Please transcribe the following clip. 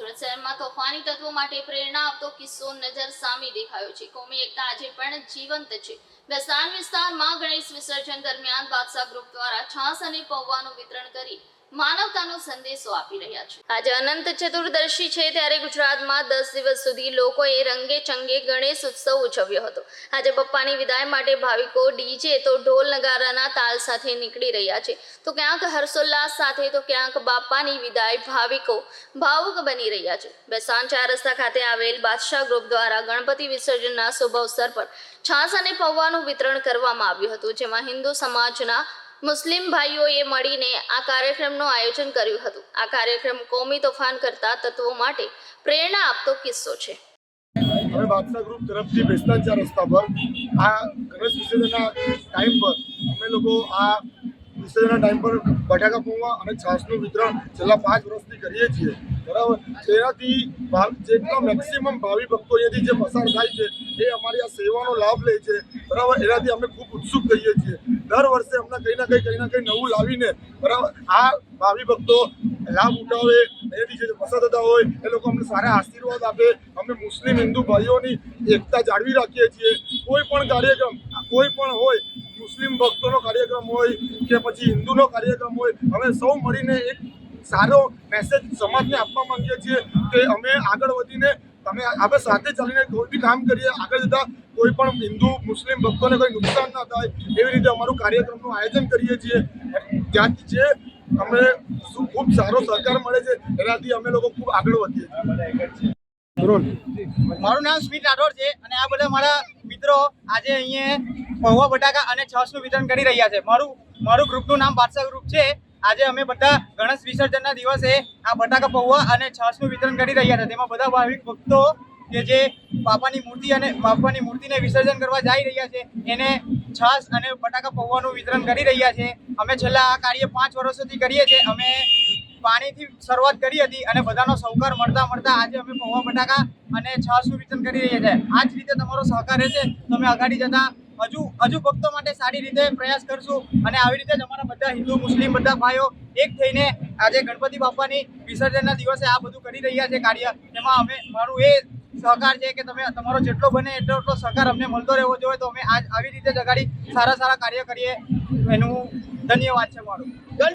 સુરત શહેરમાં તોફાની તત્વો માટે પ્રેરણા આપતો કિસ્સો નજર સામે દેખાયો છે. કોમી એકતા આજે પણ જીવંત છે. બેસાણ વિસ્તારમાં ગણેશ વિસર્જન દરમિયાન બાદશાહ ગ્રુપ દ્વારા છાસ અને પૌવાનું વિતરણ કરી માનવતાનો સંદેશો આપી રહ્યા છે. આજે અનંત ચતુર્દશી છે ત્યારે ગુજરાતમાં દસ દિવસ સુધી લોકોએ રંગે ચંગે ગણેશ ઉત્સવ ઉજવ્યો હતો. આજે પપ્પાની વિદાય માટે ભાવિકો ડીજે તો ઢોલ નગારાના તાલ સાથે નીકળી રહ્યા છે. તો ક્યાંક હર્ષોલ્લાસ સાથે તો ક્યાંક બાપાની વિદાય ભાવિકો ભાવુક બની રહ્યા છે. બેસાન ચાર રસ્તા ખાતે આવેલ બાદશાહ ગ્રુપ દ્વારા ગણપતિ વિસર્જનના શુભ અવસર પર છાસ અને પૌવાનું વિતરણ કરવામાં આવ્યું હતું, જેમાં હિન્દુ સમાજના મુસ્લિમ ભાઈઓએ મળીને આ કાર્યક્રમનું આયોજન કર્યું હતું. આ કાર્યક્રમ કોમી તોફાન કરતા તત્વો માટે પ્રેરણા આપતો કિસ્સો છે. હવે બાદશાહ ગ્રુપ તરફથી બેસ્તાન ચાર રસ્તા પર, આ ગણેશ વિસર્જનના ટાઈમ પર અમે લોકો આ વિસર્જનના ટાઈમ પર બટાકા પૌવા અને છાશનું વિતરણ છેલ્લા પાંચ વર્ષથી કરીએ છીએ. બરાબર? ભાવ જેટલા મેક્સિમમ ભાવિ ભક્તો અહીંયાથી જે પસાર થાય છે એ અમારી આ સેવાનો લાભ લે છે, બરાબર? એનાથી અમે ખૂબ ઉત્સુક થઈએ છીએ. દર વર્ષે અમને કંઈ ના કંઈ કંઈ ના કંઈ નવું લાવીને, બરાબર? આ ભાવિ ભક્તો લાભ ઉઠાવે એની જે પસાર થતા હોય, એ લોકો અમને સારા આશીર્વાદ આપે. અમે મુસ્લિમ હિન્દુ ભાઈઓની એકતા જાળવી રાખીએ છીએ. કોઈ પણ કાર્યક્રમ, કોઈ પણ હોય, મુસ્લિમ ભક્તોનો કાર્યક્રમ હોય કે પછી હિન્દુનો કાર્યક્રમ હોય, અમે સૌ મળીને એક સારો મેસેજ સમાજને આપવા માંગીએ છીએ કે અમે આગળ વધીને તમે આપણે સાથે ચાલીને કોઈ બી કામ કરીએ આગળ જતા કોઈ પણ હિન્દુ મુસ્લિમ ભક્તોને કોઈ નુકસાન ના થાય એવી રીતે અમારું કાર્યક્રમનું આયોજન કરીએ છીએ. જ્યાંથી જે અમને ખૂબ સારો સહકાર મળે છે એનાથી અમે લોકો ખૂબ આગળ વધીએ છીએ. મારું નામ સ્મિત રાઠોડ છે અને આ બધા મારા મિત્રો આજે અહીંયા પૌવા બટાકા અને છસનું વિતરણ કરી રહ્યા છે. મારું મારું ગ્રુપનું નામ બાદશાહ ગ્રુપ છે. આજે અમે બધા ગણેશ વિસર્જનના દિવસે આ બટાકા પૌવા અને છાશનું વિતરણ કરી રહ્યા હતા. તેમાં બધા ભાવિક ભક્તો કે જે બાપાની મૂર્તિ અને બાપાની મૂર્તિને વિસર્જન કરવા જઈ રહ્યા છે, એને છાશ અને બટાકા પૌવાનું વિતરણ કરી રહ્યા છે. અમે છેલ્લા આ કાર્ય પાંચ વર્ષોથી કરીએ છીએ. અમે પાણીથી શરૂઆત કરી હતી અને બધાનો સહકાર મળતા મળતા આજે અમે પૌવા, બટાકા અને છાશનું વિતરણ કરી રહ્યા છીએ આ જ રીતે તમારો સહકાર રહેશે. તો અમે આગળ જતા હજુ હજુ ભક્તો માટે સારી રીતે પ્રયાસ કરશું અને આવી રીતે જ અમારા બધા હિન્દુ, મુસ્લિમ બધા ભાઈઓ એક થઈને આજે ગણપતિ બાપાની વિસર્જનના દિવસે આ બધું કરી રહ્યા છે કાર્ય. એમાં અમે, મારું એ સહકાર છે કે તમે, તમારો જેટલો બને એટલો એટલો સહકાર અમને મળતો રહેવો જોઈએ. તો અમે આજ આવી રીતે જ સારા સારા કાર્ય કરીએ. એનું ધન્યવાદ છે મારું.